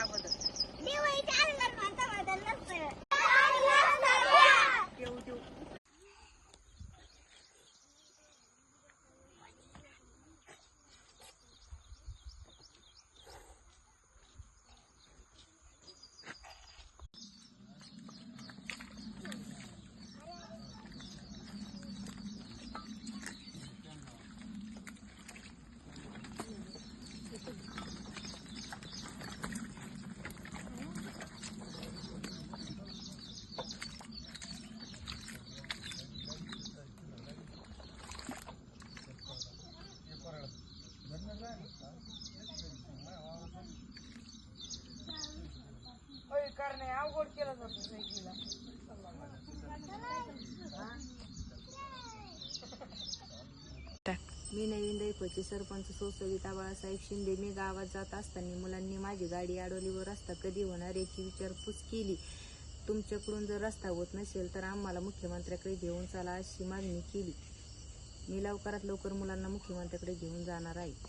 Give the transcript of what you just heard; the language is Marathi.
अगोदर. मी वैद्य आलं म्हणता माझ्या नाही अवघड केलं जातो सायकलीला. मी नवीन दैपचे सरपंच सोसविता बाळासाहेब शिंदे. मी गावात जात असताना मुलांनी माझी गाडी अडवली व रस्ता कधी होणार याची विचारपूस केली. तुमच्याकडून जर रस्ता होत नसेल तर आम्हाला मुख्यमंत्र्याकडे घेऊन चला अशी मागणी केली. मी लवकरात लवकर मुलांना मुख्यमंत्र्याकडे घेऊन जाणार आहे.